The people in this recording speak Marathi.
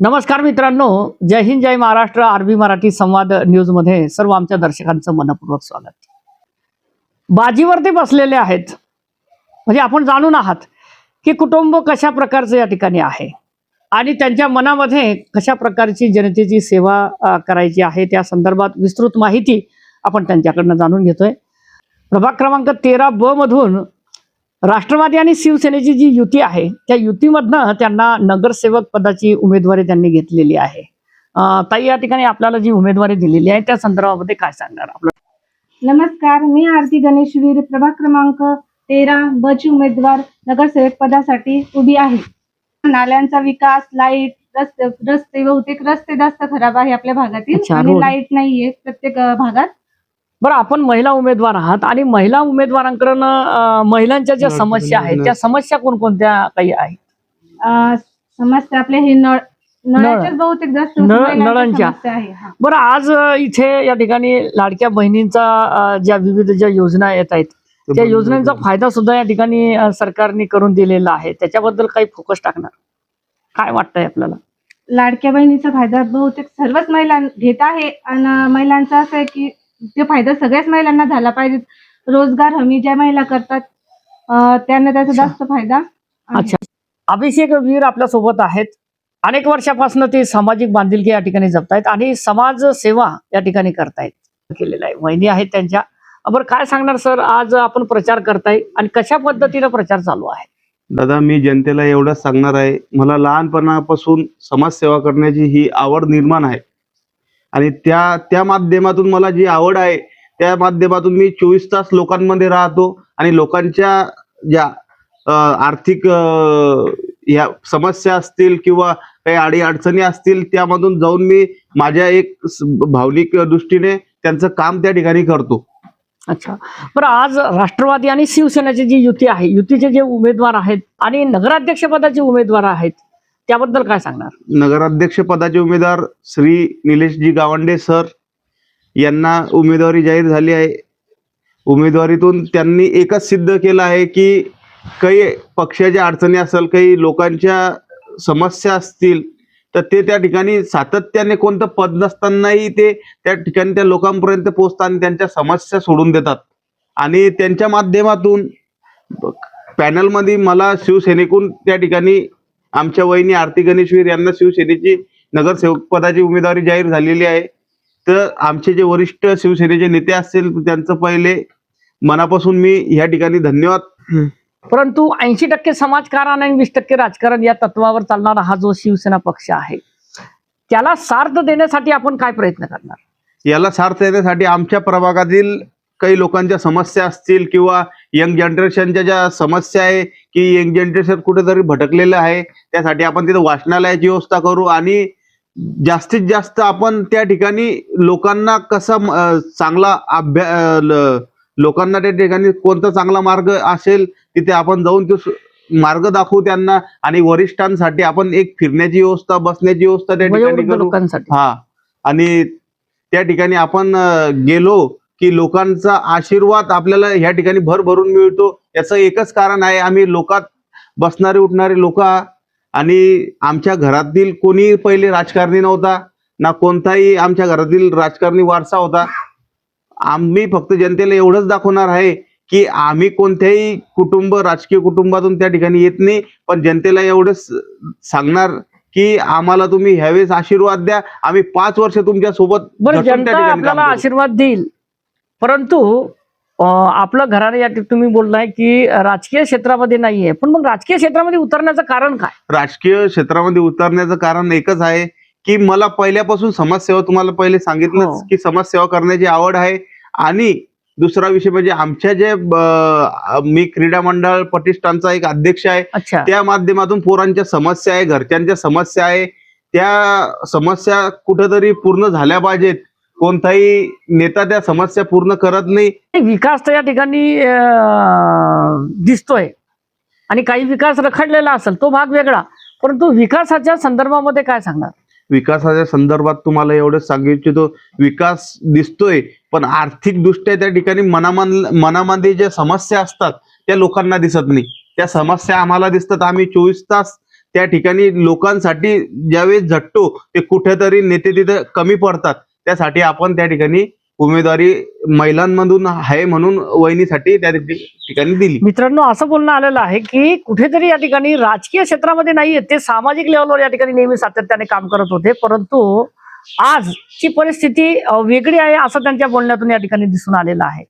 नमस्कार मित्रांनो जय हिंद जय महाराष्ट्र आरबी मराठी संवाद न्यूजमध्ये सर्व आमच्या दर्शकांचं मनपूर्वक स्वागत. बाजीवरती बसलेले आहेत. म्हणजे आपण जाणून आहात की कुटुंब कशा प्रकारचं या ठिकाणी आहे? आणि त्यांच्या मनामध्ये कशा प्रकारची जनतेची सेवा करायची आहे? त्या संदर्भात विस्तृत माहिती आपण त्यांच्याकडनं जाणून घेतोय. प्रभाग क्रमांक तेरा ब मधून राष्ट्रवादी आणि शिवसेनेची जी युती आहे त्या युतीमधनं त्यांना नगरसेवक पदाची उमेदवारी त्यांनी घेतलेली आहे. ताई या ठिकाणी आपल्याला जी उमेदवारी दिलेली आहे त्या संदर्भामध्ये काय सांगणार आपलं? नमस्कार मी आरती गणेशवीर प्रभाग क्रमांक तेरा ब ची उमेदवार नगरसेवक पदासाठी उभी आहे. नाल्यांचा विकास लाइट रस्ते रस्ते बहुतेक रस्ते जास्त खराब आहे आपल्या भागातील आणि. लाइट नाहीये प्रत्येक भागात. बरं आपण महिला उमेदवार आहात आणि महिला उमेदवारांकडनं महिलांच्या ज्या समस्या आहेत त्या समस्या कोणकोणत्या काही आहेत? अ, समस्या आपले हे नळ बहुतेक जास्त नळांच्या. हा. बरं आज इथे या ठिकाणी लाडक्या बहिणींचा ज्या विविध ज्या योजना येत आहेत त्या योजनांचा फायदा सुद्धा या ठिकाणी सरकारने करून दिलेला आहे. त्याच्याबद्दल काही फोकस टाकणार? काय वाटतंय आपल्याला? लाडक्या बहिणीचा फायदा बहुतेक सर्वच महिला घेत आहे. आणि महिलांचा असं आहे की ते फायदा सगळ्याच महिलांना झाला पाहिजे. रोजगार हमी ज्या महिला करतात त्यांना त्याचा. जास्त फायदा. अच्छा. अभिषेक वीर आपल्यासोबत आहेत. अनेक वर्षापासून ते सामाजिक बांधिलकी या ठिकाणी जपतायत आणि समाज सेवा या ठिकाणी करतायत. केलेला आहे. वहिनी आहेत त्यांच्या. बरं काय सांगणार सर? आज आपण प्रचार करताय आणि कशा पद्धतीनं प्रचार चालू आहे? दादा मी जनतेला एवढंच सांगणार आहे. मला लहानपणापासून समाजसेवा करण्याची ही आवड निर्माण आहे. आणि त्या त्या माध्यमातून मला जी आवड आहे त्या माध्यमातून मी चोवीस तास लोकांमध्ये राहतो आणि लोकांच्या ज्या आर्थिक या समस्या असतील किंवा काही अडी अडचणी असतील त्यामधून जाऊन मी माझ्या एक भावनिक दृष्टीने त्यांचं काम त्या ठिकाणी करतो. अच्छा. बरं आज राष्ट्रवादी आणि शिवसेनेची जी युती आहे युतीचे जे उमेदवार आहेत आणि नगराध्यक्ष पदाचे उमेदवार आहेत त्याबद्दल काय सांगणार? नगराध्यक्ष पदाचे उमेदवार श्री निलेशजी गावंडे सर यांना उमेदवारी जाहीर झाली आहे. उमेदवारीतून त्यांनी एकच सिद्ध केलं आहे की काही पक्षाच्या अडचणी असेल काही लोकांच्या समस्या असतील तर ते त्या ठिकाणी सातत्याने कोणतं पद नसतानाही ते त्या ठिकाणी त्या लोकांपर्यंत पोहोचतात आणि त्यांच्या समस्या सोडून देतात. आणि त्यांच्या माध्यमातून पॅनलमध्ये मला शिवसेनेकडून त्या ठिकाणी आमच्या वहिनी आरती गणेशवीर यांना शिवसेनेची नगरसेवक पदाची उमेदवारी जाहीर झालेली आहे. तर आमचे जे वरिष्ठ शिवसेनेचे नेते असतील त्यांचं पहिले मनापासून मी ह्या ठिकाणी धन्यवाद. परंतु ऐंशी टक्के समाजकारण आणि वीस टक्के राजकारण या तत्वावर चालणारा हा जो शिवसेना पक्ष आहे त्याला सार्थ देण्यासाठी आपण काय प्रयत्न करणार? याला सार्थ देण्यासाठी आमच्या प्रभागातील काही लोकांच्या समस्या असतील किंवा यंग जनरेशनच्या ज्या समस्या आहे की यंग जनरेशन कुठेतरी भटकलेलं आहे त्यासाठी आपण तिथे वाचनालयाची व्यवस्था करू आणि जास्तीत जास्त आपण त्या ठिकाणी लोकांना कसा चांगला अभ्या लोकांना त्या ठिकाणी कोणता चांगला मार्ग असेल तिथे आपण जाऊन तो मार्ग दाखवू त्यांना आणि वरिष्ठांसाठी आपण एक फिरण्याची व्यवस्था बसण्याची व्यवस्था त्या ठिकाणी करू. लोकांसाठी. हा. आणि त्या ठिकाणी आपण गेलो की लोकांचा आशीर्वाद आपल्याला ह्या ठिकाणी भर भरून मिळतो. याचं एकच कारण आहे आम्ही लोकात बसणारे उठणारे लोक आणि आमच्या घरातील कोणी पहिले राजकारणी नव्हता ना कोणताही आमच्या घरातील राजकारणी वारसा होता. आम्ही फक्त जनतेला एवढंच दाखवणार आहे की आम्ही कोणत्याही कुटुंब राजकीय कुटुंबातून त्या ठिकाणी येत नाही पण जनतेला एवढंच सांगणार की आम्हाला तुम्ही ह्यावेळेस आशीर्वाद द्या. आम्ही पाच वर्ष तुमच्यासोबत. आशीर्वाद देईल. परंतु आपलं घराणं या तुम्ही बोललाय की राजकीय क्षेत्रामध्ये नाहीये. पण मग राजकीय क्षेत्रामध्ये उतरण्याचं कारण काय? राजकीय क्षेत्रामध्ये उतरण्याचं कारण एकच आहे की मला पहिल्यापासून समाजसेवा तुम्हाला पहिले हो. सांगितलंच की समाजसेवा करण्याची आवड आहे. आणि दुसरा विषय म्हणजे आमच्या जे मी क्रीडा मंडळ प्रतिष्ठानचा एक अध्यक्ष आहे. त्या माध्यमातून पोरांच्या समस्या आहे घरच्यांच्या समस्या आहे. त्या समस्या कुठंतरी पूर्ण झाल्या पाहिजेत. कोणताही नेता त्या समस्या पूर्ण करत नाही. विकास तर या ठिकाणी अं, दिसतोय. आणि काही विकास रखडलेला असेल तो भाग वेगळा. परंतु विकासाच्या संदर्भामध्ये काय सांगणार? विकासाच्या संदर्भात तुम्हाला एवढंच सांगू इच्छितो विकास दिसतोय पण आर्थिक दृष्ट्या त्या ठिकाणी मनामान मनामध्ये ज्या समस्या असतात त्या लोकांना दिसत नाही. त्या समस्या आम्हाला दिसतात आम्ही चोवीस तास त्या ठिकाणी लोकांसाठी ज्यावेळेस झटतो ते कुठेतरी नेते तिथे कमी पडतात. त्यासाठी आपण त्या ठिकाणी उमेदवारी महिलांमधून आहे म्हणून वहिनीसाठी त्या ठिकाणी दिली. मित्रांनो असं बोलणं आलेलं आहे की कुठेतरी या ठिकाणी राजकीय क्षेत्रामध्ये नाहीये. ते सामाजिक लेवलवर या ठिकाणी नेहमी सातत्याने काम करत होते. परंतु आजची परिस्थिती वेगळी आहे असं त्यांच्या बोलण्यातून या ठिकाणी दिसून आलेलं आहे.